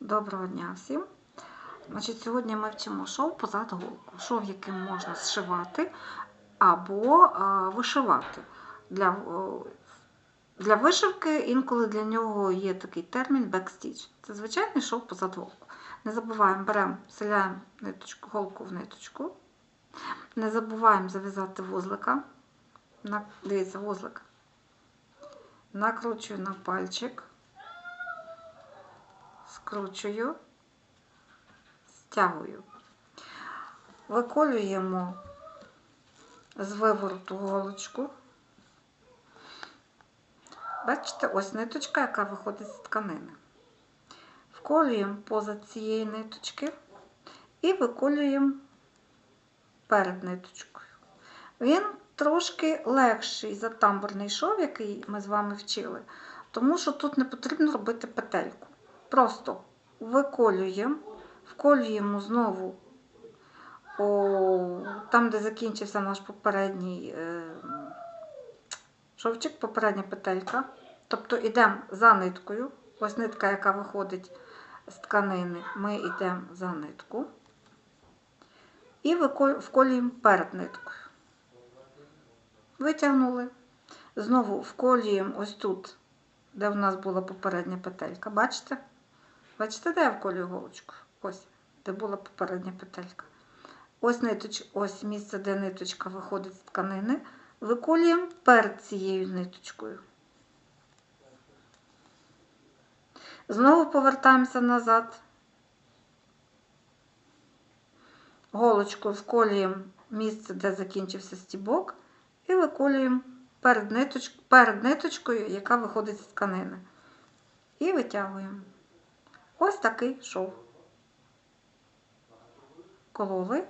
Доброго дня всім. Значить, Сьогодні ми вчимо шов позад голку. Шов, яким можна зшивати або е, вишивати. Для, е, для вишивки інколи для нього є такий термін бекстіч. Це звичайний шов позад голку. Не забуваємо, беремо, вселяємо ниточку, голку в ниточку. Не забуваємо зав'язати вузлика. Дивіться, вузлик. Накручую на пальчик скручую, стягую. Виколюємо з вивороту голочку. Бачите, ось ниточка, яка виходить з тканини. Вколюємо поза цієї ниточки і виколюємо перед ниточкою. Він трошки легший за тамбурний шов, який ми з вами вчили, тому що тут не потрібно робити петельку. Просто виколюємо, вколюємо знову о, там, де закінчився наш попередній е, шовчик, попередня петелька. Тобто йдемо за ниткою. Ось нитка, яка виходить з тканини, ми йдемо за нитку і вколюємо перед ниткою. Витягнули. Знову вколюємо ось тут, де в нас була попередня петелька. Бачите? Бачите, де я вколюю голочку? Ось, де була попередня петелька. Ось ниточ, ось місце, де ниточка виходить з тканини. Виколюємо перед цією ниточкою. Знову повертаємося назад. Голочку вколюємо місце, де закінчився стібок, і виколюємо перед, ниточ... перед ниточкою, яка виходить з тканини. І витягуємо. Ось такий шов. Кололи,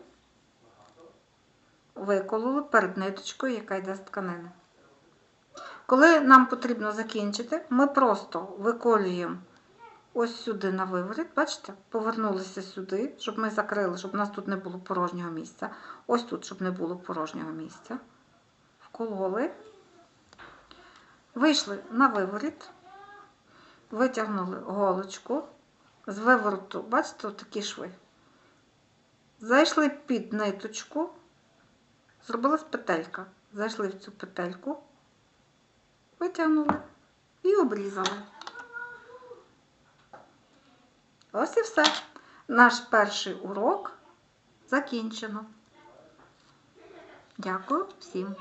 викололи перед ниточкою, яка йде з тканини. Коли нам потрібно закінчити, ми просто виколюємо ось сюди на виворіт, бачите, повернулися сюди, щоб ми закрили, щоб у нас тут не було порожнього місця. Ось тут, щоб не було порожнього місця. Вкололи, вийшли на виворіт, витягнули голочку з вивороту, бачите, такі шви. Зайшли під ниточку, зробилась петелька. Зайшли в цю петельку, витягнули і обрізали. Ось і все. Наш перший урок закінчено. Дякую всім.